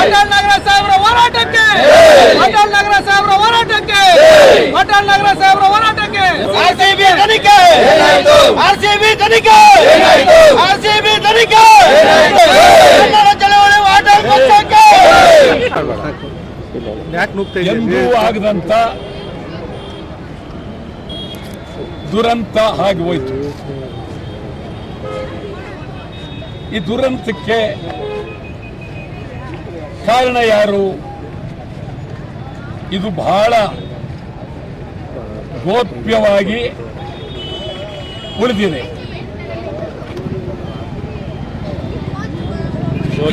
ಅಟಲ್ ನಗರ ಸಾಹೇಬರ ಹೋರಾಟಕ್ಕೆ! ಅಟಲ್ ನಗರ ಸಾಹೇಬರ ಹೋರಾಟಕ್ಕೆ! ಅಟಲ್ ನಗರ ಸಾಹೇಬರ ಹೋರಾಟಕ್ಕೆ! ಆರ್ಸಿಬಿ ತನಿಖೆ! ಆರ್ಸಿಬಿ ತನಿಖೆ! ಆರ್ಸಿಬಿ ತನಿಖೆ! ಕನ್ನಡ ಚಳವಳಿ ಅಟಲ್ ಪಕ್ಷಕ್ಕೆ! ಎಂದೂ ಆಗದಂತ ದುರಂತ ಆಗಿ ಹೋಯ್ತು. ಈ ದುರಂತಕ್ಕೆ ಕಾರಣ ಯಾರು? ಇದು ಬಹಳ ಗೋಪ್ಯವಾಗಿ ಉಳಿದಿದೆ.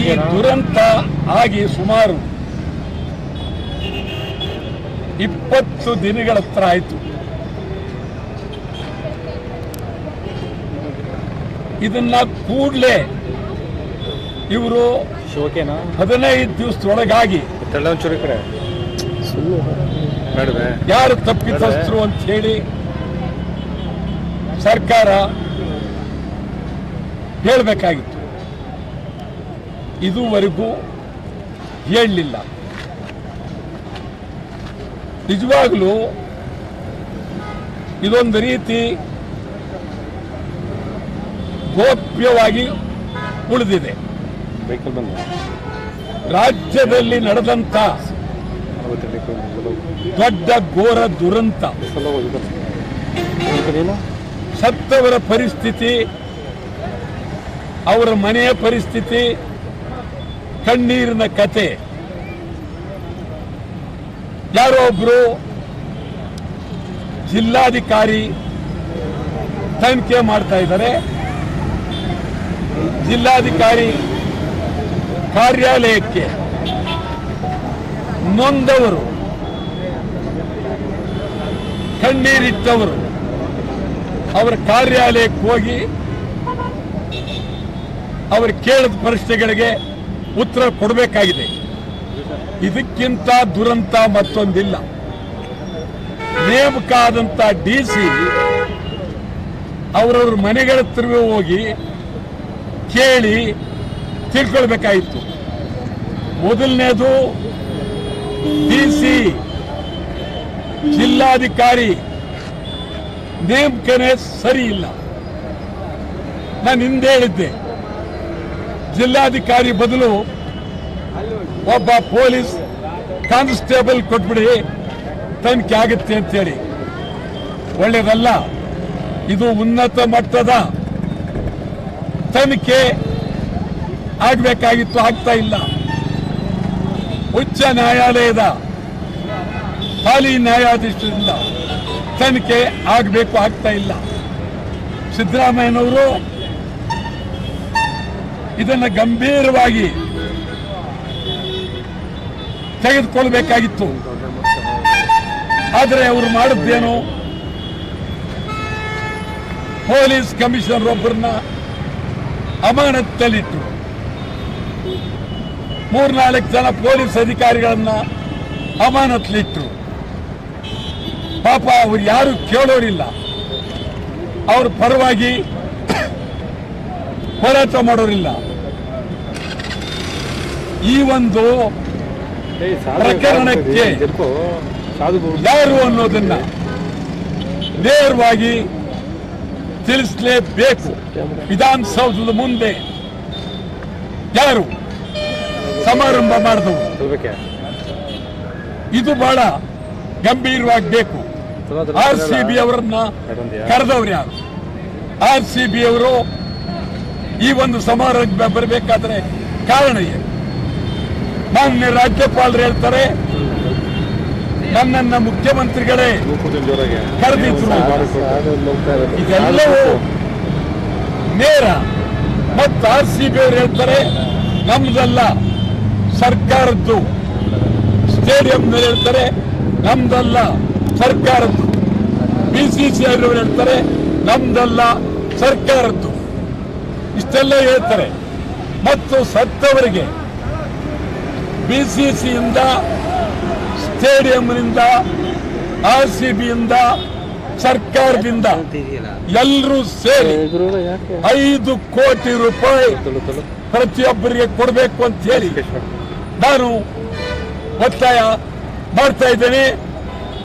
ಈ ದುರಂತ ಆಗಿ ಸುಮಾರು ಇಪ್ಪತ್ತು ದಿನಗಳ ಹತ್ರ ಆಯಿತು. ಇದನ್ನ ಕೂಡಲೇ ಇವರು ಶೋಕೇನಾ ಹದಿನೈದು ದಿವಸದೊಳಗಾಗಿ ಒಳಗಾಗಿ ಒಂಚೂರು ಕಡೆ. ಯಾರು ತಪ್ಪಿತಸ್ಥರು ಅಂತ ಹೇಳಿ ಸರ್ಕಾರ ಹೇಳಬೇಕಾಗಿತ್ತು. ಇದುವರೆಗೂ ಹೇಳಲಿಲ್ಲ. ನಿಜವಾಗಲೂ ಇದೊಂದು ರೀತಿ ಗೋಪ್ಯವಾಗಿ ಉಳಿದಿದೆ. ರಾಜ್ಯದಲ್ಲಿ ನಡೆದಂತ ದೊಡ್ಡ ಘೋರ ದುರಂತ. ಸತ್ತವರ ಪರಿಸ್ಥಿತಿ, ಅವರ ಮನೆಯ ಪರಿಸ್ಥಿತಿ, ಕಣ್ಣೀರಿನ ಕತೆ. ಯಾರೋ ಒಬ್ರು ಜಿಲ್ಲಾಧಿಕಾರಿ ತನಿಖೆ ಮಾಡ್ತಾ ಇದ್ದಾರೆ. ಜಿಲ್ಲಾಧಿಕಾರಿ ಕಾರ್ಯಾಲಯಕ್ಕೆ ನೊಂದವರು, ಕಣ್ಣೀರಿಟ್ಟವರು, ಅವರ ಕಾರ್ಯಾಲಯಕ್ಕೆ ಹೋಗಿ ಅವರು ಕೇಳಿದ ಪ್ರಶ್ನೆಗಳಿಗೆ ಉತ್ತರ ಕೊಡಬೇಕಾಗಿದೆ. ಇದಕ್ಕಿಂತ ದುರಂತ ಮತ್ತೊಂದಿಲ್ಲ. ನೇಮಕ ಆದಂತ ಡಿ ಸಿ ಅವರವ್ರ ಮನೆಗಳ ಹತ್ರವೇ ಹೋಗಿ ಕೇಳಿ ತಿಳ್ಕೊಳ್ಬೇಕಾಗಿತ್ತು ಮೊದಲನೇದು ಡಿ ಸಿ ಜಿಲ್ಲಾಧಿಕಾರಿ ನೇಮಕನೇ ಸರಿ ಇಲ್ಲ. ನಾನು ಹಿಂದೆ ಹೇಳಿದ್ದೆ. ಜಿಲ್ಲಾಧಿಕಾರಿ ಬದಲು ಒಬ್ಬ ಪೊಲೀಸ್ ಕಾನ್ಸ್ಟೇಬಲ್ ಕೊಟ್ಬಿಡಿ, ತನಿಖೆ ಆಗುತ್ತೆ ಅಂತೇಳಿ. ಒಳ್ಳೇದಲ್ಲ, ಇದು ಉನ್ನತ ಮಟ್ಟದ ತನಿಖೆ ಆಗಬೇಕಾಗಿತ್ತು ಆಗ್ತಾ ಇಲ್ಲ. ಉಚ್ಚ ನ್ಯಾಯಾಲಯದ ಹಾಲಿ ನ್ಯಾಯಾಧೀಶರಿಂದ ತನಿಖೆ ಆಗಬೇಕು, ಆಗ್ತಾ ಇಲ್ಲ. ಸಿದ್ದರಾಮಯ್ಯನವರು ಇದನ್ನ ಗಂಭೀರವಾಗಿ ತೆಗೆದುಕೊಳ್ಬೇಕಾಗಿತ್ತು. ಆದರೆ ಅವರು ಮಾಡಿದ್ದೇನು? ಪೊಲೀಸ್ ಕಮಿಷನರ್ ಒಬ್ಬರನ್ನ ಅಮಾನತ್ತಲ್ಲಿಟ್ಟು ಮೂರ್ನಾಲ್ಕು ಜನ ಪೊಲೀಸ್ ಅಧಿಕಾರಿಗಳನ್ನ ಅಮಾನತ್ಲಿಟ್ರು. ಪಾಪ ಅವ್ರು ಯಾರು ಕೇಳೋರಿಲ್ಲ. ಅವ್ರ ಪರವಾಗಿ ಹೋರಾಟ ಮಾಡೋರಿಲ್ಲ. ಈ ಒಂದು ಪ್ರಕರಣಕ್ಕೆ ಯಾರು ಅನ್ನೋದನ್ನ ನೇರವಾಗಿ ತಿಳಿಸಲೇಬೇಕು. ವಿಧಾನಸೌಧದ ಮುಂದೆ ಯಾರು? ಸಮಾರಂಭ ಮಾಡಿದವು. ಇದು ಬಹಳ ಗಂಭೀರವಾಗಬೇಕು ಆರ್ ಸಿ ಬಿ ಅವರನ್ನ ಕರೆದವ್ರು ಯಾರು? ಆರ್ ಸಿ ಬಿ ಅವರು ಈ ಒಂದು ಸಮಾರಂಭ ಬರಬೇಕಾದ್ರೆ ಕಾರಣ ಏನು? ಮಾನ್ಯ ರಾಜ್ಯಪಾಲರು ಹೇಳ್ತಾರೆ ನನ್ನನ್ನ ಮುಖ್ಯಮಂತ್ರಿಗಳೇ ಕರೆದಿದ್ರು. ಇದೆಲ್ಲವೂ ನೇರ. ಮತ್ತು ಆರ್ ಸಿ ಬಿ ಅವರು ಹೇಳ್ತಾರೆ ನಮ್ದಲ್ಲ. ಸರ್ಕಾರದ್ದು. ಸ್ಟೇಡಿಯಂನಲ್ಲಿ ಹೇಳ್ತಾರೆ, ನಮ್ದಲ್ಲ ಸರ್ಕಾರದ್ದು. ಬಿ ಸಿ ಸಿ ಅವರು ಹೇಳ್ತಾರೆ, ನಮ್ದಲ್ಲ ಸರ್ಕಾರದ್ದು. ಇಷ್ಟೆಲ್ಲ ಹೇಳ್ತಾರೆ. ಮತ್ತು ಸತ್ತವರಿಗೆ ಬಿ ಸಿ ಸಿಯಿಂದ ಸ್ಟೇಡಿಯಂನಿಂದ ಆರ್ ಸಿ ಬಿಯಿಂದ ಸರ್ಕಾರದಿಂದ ಎಲ್ಲರೂ ಸೇರಿ ಐದು ಕೋಟಿ ರೂಪಾಯಿ ಪ್ರತಿಯೊಬ್ಬರಿಗೆ ಕೊಡಬೇಕು ಅಂತ ಹೇಳಿ. ನಾನು ಒತ್ತಾಯ ಮಾಡ್ತಾ ಇದ್ದೇನೆ